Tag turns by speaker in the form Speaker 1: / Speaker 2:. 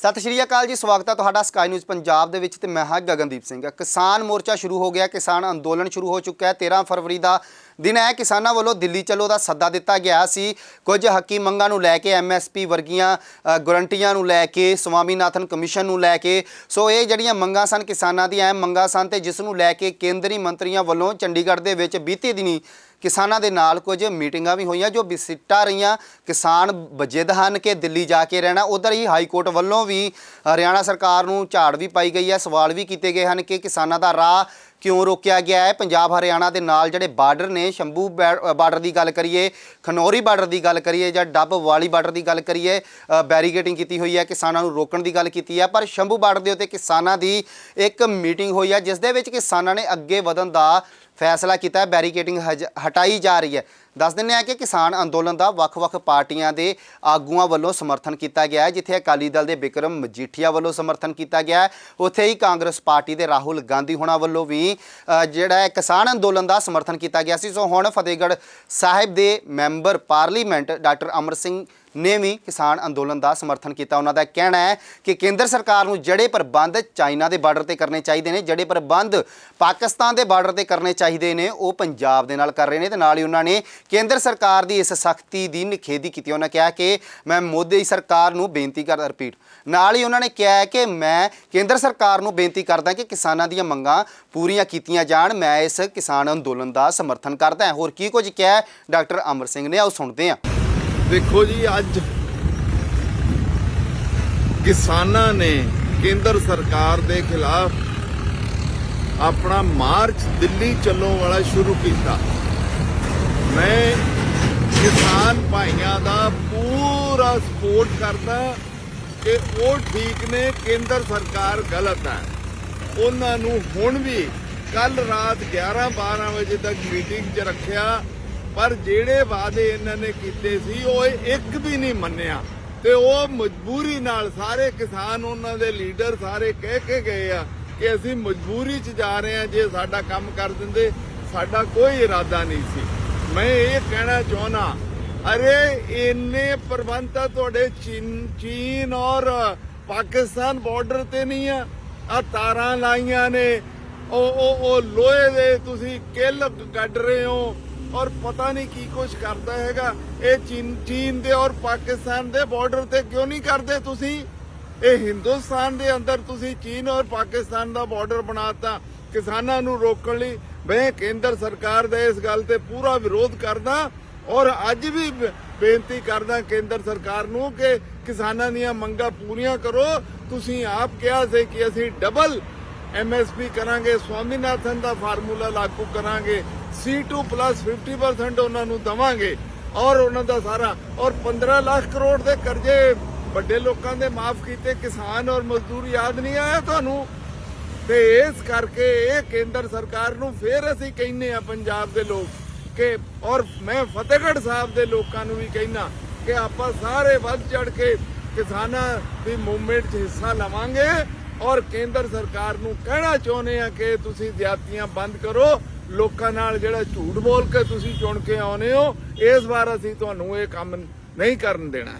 Speaker 1: ਸਤਿ ਸ਼੍ਰੀ ਅਕਾਲ ਜੀ, ਸਵਾਗਤ ਹੈ ਤੁਹਾਡਾ ਸਕਾਈ ਨਿਊਜ਼ ਪੰਜਾਬ ਦੇ ਵਿੱਚ ਤੇ ਮੈਂ ਹਾਂ ਗਗਨਦੀਪ ਸਿੰਘ। ਕਿਸਾਨ ਮੋਰਚਾ ਸ਼ੁਰੂ ਹੋ ਗਿਆ, ਕਿਸਾਨ ਅੰਦੋਲਨ ਸ਼ੁਰੂ ਹੋ ਚੁੱਕਾ ਹੈ। 13 ਫਰਵਰੀ ਦਾ ਦਿਨ ਹੈ, ਕਿਸਾਨਾਂ ਵੱਲੋਂ ਦਿੱਲੀ ਚਲੋ ਦਾ ਸੱਦਾ ਦਿੱਤਾ ਗਿਆ ਸੀ। ਕੁਝ ਹੱਕੀ ਮੰਗਾਂ ਨੂੰ ਲੈ ਕੇ ਐਮਐਸਪੀ ਵਰਗੀਆਂ ਗਰੰਟੀਆਂ ਨੂੰ ਲੈ ਕੇ, ਸਵਾਮੀਨਾਥਨ ਕਮਿਸ਼ਨ ਨੂੰ ਲੈ ਕੇ। ਸੋ ਇਹ ਜਿਹੜੀਆਂ ਮੰਗਾਂ ਸਨ, ਕਿਸਾਨਾਂ ਦੀਆਂ ਅਹਿਮ ਮੰਗਾਂ ਸਨ ਤੇ ਜਿਸ ਨੂੰ ਲੈ ਕੇ ਕੇਂਦਰੀ ਮੰਤਰੀਆਂ ਵੱਲੋਂ ਚੰਡੀਗੜ੍ਹ ਦੇ ਵਿੱਚ ਬੀਤੇ ਦਿਨੀ ਕਿਸਾਨਾਂ ਦੇ ਨਾਲ ਕੁਝ ਮੀਟਿੰਗਾਂ ਵੀ ਹੋਈਆਂ, ਜੋ ਬਿਸਿੱਟਾ ਰਹੀਆਂ। ਕਿਸਾਨ ਵਜਿਦ ਹਨ ਕਿ ਦਿੱਲੀ ਜਾ ਕੇ ਰਹਿਣਾ। ਉਧਰ ਹੀ ਹਾਈ ਕੋਰਟ ਵੱਲੋਂ ਵੀ ਹਰਿਆਣਾ ਸਰਕਾਰ ਨੂੰ ਝਾੜ ਵੀ ਪਾਈ ਗਈ ਹੈ। ਸਵਾਲ ਵੀ ਕੀਤੇ ਗਏ ਹਨ ਕਿ ਕਿਸਾਨਾਂ ਦਾ ਰਾਹ ਕਿਉਂ ਰੋਕਿਆ ਗਿਆ ਹੈ? ਪੰਜਾਬ ਹਰਿਆਣਾ ਦੇ ਨਾਲ ਜਿਹੜੇ ਬਾਰਡਰ ਨੇ ਸ਼ੰਭੂ ਬੈ- ਬਾਰਡਰ ਦੀ ਗੱਲ ਕਰੀਏ ਖਨੌਰੀ ਬਾਰਡਰ ਦੀ ਗੱਲ ਕਰੀਏ ਜਾਂ ਡੱਬ ਵਾਲੀ ਬਾਰਡਰ ਦੀ ਗੱਲ ਕਰੀਏ ਅ, ਬੈਰੀਕੇਡਿੰਗ ਕੀਤੀ ਹੋਈ ਹੈ ਕਿਸਾਨਾਂ ਨੂੰ ਰੋਕਣ ਦੀ ਗੱਲ ਕੀਤੀ ਹੈ। ਪਰ ਸ਼ੰਭੂ ਬਾਰਡਰ ਦੇ ਉੱਤੇ ਕਿਸਾਨਾਂ ਦੀ ਇੱਕ ਮੀਟਿੰਗ ਹੋਈ ਹੈ ਜਿਸ ਦੇ ਵਿੱਚ ਕਿਸਾਨਾਂ ਨੇ ਅੱਗੇ ਵਧਣ ਦਾ ਫੈਸਲਾ ਕੀਤਾ ਹੈ। ਬੈਰੀਕੇਡਿੰਗ ਹਜ- ਹਟਾਈ ਜਾ ਰਹੀ ਹੈ। ਦੱਸ ਦਿੰਦੇ ਆ ਕਿ ਕਿਸਾਨ ਅੰਦੋਲਨ ਦਾ ਵੱਖ-ਵੱਖ ਪਾਰਟੀਆਂ ਦੇ ਆਗੂਆਂ ਵੱਲੋਂ ਸਮਰਥਨ ਕੀਤਾ ਗਿਆ ਹੈ, ਜਿੱਥੇ ਅਕਾਲੀ ਦਲ ਦੇ ਬਿਕਰਮ ਮਜੀਠੀਆ ਵੱਲੋਂ ਸਮਰਥਨ ਕੀਤਾ ਗਿਆ ਹੈ। ਉੱਥੇ ਹੀ ਕਾਂਗਰਸ ਪਾਰਟੀ ਦੇ ਰਾਹੁਲ ਗਾਂਧੀ ਹੋਣਾ ਵੱਲੋਂ ਵੀ ਜਿਹੜਾ ਹੈ ਕਿਸਾਨ ਅੰਦੋਲਨ ਦਾ ਸਮਰਥਨ ਕੀਤਾ ਗਿਆ ਸੀ। ਸੋ ਹੁਣ ਫਤਿਹਗੜ੍ਹ ਸਾਹਿਬ ਦੇ member parliament doctor Amar Singh ਨੇ ਵੀ ਕਿਸਾਨ ਅੰਦੋਲਨ ਦਾ ਸਮਰਥਨ ਕੀਤਾ। ਉਹਨਾਂ ਦਾ ਕਹਿਣਾ ਹੈ ਕਿ ਕੇਂਦਰ ਸਰਕਾਰ ਨੂੰ ਜਿਹੜੇ ਪ੍ਰਬੰਧ ਚਾਈਨਾ ਦੇ ਬਾਰਡਰ ਤੇ ਕਰਨੇ ਚਾਹੀਦੇ ਨੇ। ਜਿਹੜੇ ਪ੍ਰਬੰਧ ਪਾਕਿਸਤਾਨ ਦੇ ਬਾਰਡਰ ਤੇ ਕਰਨੇ ਚਾਹੀਦੇ ਨੇ। ਉਹ ਪੰਜਾਬ ਦੇ ਨਾਲ ਕਰ ਰਹੇ ਨੇ ਤੇ ਨਾਲ ਹੀ ਉਹਨਾਂ ਨੇ ਕੇਂਦਰ ਸਰਕਾਰ ਦੀ ਇਸ ਸਖਤੀ ਦੀ ਨਿਖੇਧੀ ਕੀਤੀ। ਉਹਨਾਂ ਕਿਹਾ ਕਿ ਮੈਂ ਮੋਦੀ ਸਰਕਾਰ ਨੂੰ ਬੇਨਤੀ ਕਰਦਾ ਰਿਪੀਟ, ਨਾਲ ਹੀ ਉਹਨਾਂ ਨੇ ਕਿਹਾ ਕਿ ਮੈਂ ਕੇਂਦਰ ਸਰਕਾਰ ਨੂੰ ਬੇਨਤੀ ਕਰਦਾ ਕਿ ਕਿਸਾਨਾਂ ਦੀਆਂ ਮੰਗਾਂ ਪੂਰੀਆਂ ਕੀਤੀਆਂ ਜਾਣ। ਮੈਂ ਇਸ ਕਿਸਾਨ ਅੰਦੋਲਨ ਦਾ ਸਮਰਥਨ ਕਰਦਾ ਹਾਂ। ਹੋਰ ਕੀ ਕੁਝ ਕਿਹਾ ਡਾਕਟਰ ਅਮਰ ਸਿੰਘ ਨੇ। ਆਓ ਸੁਣਦੇ ਹਾਂ।
Speaker 2: ਦੇਖੋ ਜੀ, ਅੱਜ ਕਿਸਾਨਾਂ ਨੇ ਕੇਂਦਰ ਸਰਕਾਰ ਦੇ ਖਿਲਾਫ ਆਪਣਾ ਮਾਰਚ ਦਿੱਲੀ ਚੱਲੋ ਵਾਲਾ ਸ਼ੁਰੂ ਕੀਤਾ। ਮੈਂ ਕਿਸਾਨ ਭਾਈਆਂ ਦਾ ਪੂਰਾ ਸਪੋਰਟ ਕਰਦਾ ਕਿ ਉਹ ਠੀਕ ਨੇ, ਕੇਂਦਰ ਸਰਕਾਰ ਗਲਤ ਹੈ। ਉਹਨਾਂ ਨੂੰ ਹੁਣ ਵੀ ਕੱਲ ਰਾਤ 11 12 ਵਜੇ ਤੱਕ ਮੀਟਿੰਗ 'ਚ ਰੱਖਿਆ। ਪਰ ਜਿਹੜੇ ਵਾਅਦੇ ਇਹਨਾਂ ਨੇ ਕੀਤੇ ਸੀ, ਉਹ ਇੱਕ ਵੀ ਨਹੀਂ ਮੰਨਿਆ। ਤੇ ਉਹ ਮਜਬੂਰੀ ਨਾਲ ਸਾਰੇ ਕਿਸਾਨ ਉਹਨਾਂ ਦੇ ਲੀਡਰ ਸਾਰੇ ਕਹਿ ਕੇ ਗਏ ਆ ਕਿ ਅਸੀਂ ਮਜਬੂਰੀ 'ਚ ਜਾ ਰਹੇ ਹਾਂ ਜੇ ਸਾਡਾ ਕੰਮ ਕਰ ਦਿੰਦੇ, ਸਾਡਾ ਕੋਈ ਇਰਾਦਾ ਨਹੀਂ ਸੀ। ਮੈਂ ਇਹ ਕਹਿਣਾ ਚਾਹਨਾ ਅਰੇ ਇੰਨੇ ਪ੍ਰਬੰਧ ਤਾਂ ਤੁਹਾਡੇ ਚੀਨ ਚੀਨ ਔਰ ਪਾਕਿਸਤਾਨ ਬਾਰਡਰ ਤੇ ਨਹੀਂ ਆ। ਆ ਤਾਰਾਂ ਲਾਈਆਂ ਨੇ, ਉਹ ਉਹ ਉਹ ਲੋਹੇ ਦੇ ਤੁਸੀਂ ਕਿੱਲ ਕੱਢ ਰਹੇ ਹੋ। ਔਰ ਪਤਾ ਨਹੀਂ ਕੀ ਕੁਝ ਕਰਦਾ ਹੈਗਾ। ਇਹ ਚੀਨ ਚੀਨ ਦੇ ਔਰ ਪਾਕਿਸਤਾਨ ਦੇ ਬਾਰਡਰ ਤੇ ਕਿਉਂ ਨਹੀਂ ਕਰਦੇ ਤੁਸੀਂ? ਇਹ ਹਿੰਦੁਸਤਾਨ ਦੇ ਅੰਦਰ ਤੁਸੀਂ ਚੀਨ ਔਰ ਪਾਕਿਸਤਾਨ ਦਾ ਬਾਰਡਰ ਬਣਾਤਾ, ਕਿਸਾਨਾਂ ਨੂੰ ਰੋਕਣ ਲਈ। ਮੈਂ ਕੇਂਦਰ ਸਰਕਾਰ ਦਾ ਇਸ ਗੱਲ ਤੇ ਪੂਰਾ ਵਿਰੋਧ ਕਰਦਾ ਔਰ ਅੱਜ ਵੀ ਬੇਨਤੀ ਕਰਦਾ ਕੇਂਦਰ ਸਰਕਾਰ ਨੂੰ ਕਿ ਕਿਸਾਨਾਂ ਦੀਆਂ ਮੰਗਾਂ ਪੂਰੀਆਂ ਕਰੋ। ਤੁਸੀਂ ਆਪ ਕਿਹਾ ਸੀ ਕਿ ਅਸੀਂ ਡਬਲ ਐਮਐਸਪੀ ਕਰਾਂਗੇ, ਸਵਾਮੀਨਾਥਨ ਦਾ ਫਾਰਮੂਲਾ ਲਾਗੂ ਕਰਾਂਗੇ। C2 50% ਉਹਨਾਂ ਨੂੰ ਦਵਾਂਗੇ। ਔਰ ਉਹਨਾਂ ਦਾ ਸਾਰਾ, ਔਰ 15 ਲੱਖ ਕਰੋੜ ਦੇ ਕਰਜ਼ੇ ਵੱਡੇ ਲੋਕਾਂ ਦੇ ਮਾਫ ਕੀਤੇ, ਕਿਸਾਨ ਔਰ ਮਜ਼ਦੂਰ ਯਾਦ ਨਹੀਂ ਆਇਆ ਤੁਹਾਨੂੰ? ਤੇ ਇਸ ਕਰਕੇ ਇਹ ਕੇਂਦਰ ਸਰਕਾਰ ਨੂੰ ਫੇਰ ਅਸੀਂ ਕਹਿੰਨੇ ਆ ਪੰਜਾਬ ਦੇ ਲੋਕ ਕਿ, ਔਰ ਮੈਂ ਫਤਿਹਗੜ੍ਹ ਸਾਹਿਬ ਦੇ ਲੋਕਾਂ ਨੂੰ ਵੀ ਕਹਿਣਾ ਕਿ ਆਪਾਂ ਸਾਰੇ ਵੱਧ ਚੜ ਕੇ ਕਿਸਾਨਾਂ ਦੀ ਮੂਵਮੈਂਟ 'ਚ ਹਿੱਸਾ ਲਵਾਂਗੇ। ਔਰ ਕੇਂਦਰ ਸਰਕਾਰ ਨੂੰ ਕਹਿਣਾ ਚਾਹੁੰਦੇ ਆ ਕਿ ਤੁਸੀਂ ਜ਼ਿਆਦਤੀਆਂ ਬੰਦ ਕਰੋ, ਲੋਕਾਂ ਨਾਲ ਜਿਹੜਾ ਝੂਠ ਬੋਲ ਕੇ ਤੁਸੀਂ ਚੁਣ ਕੇ ਆਉਨੇ ਹੋ, ਇਸ ਵਾਰ ਅਸੀਂ ਤੁਹਾਨੂੰ ਇਹ ਕੰਮ ਨਹੀਂ ਕਰਨ ਦੇਣਾ।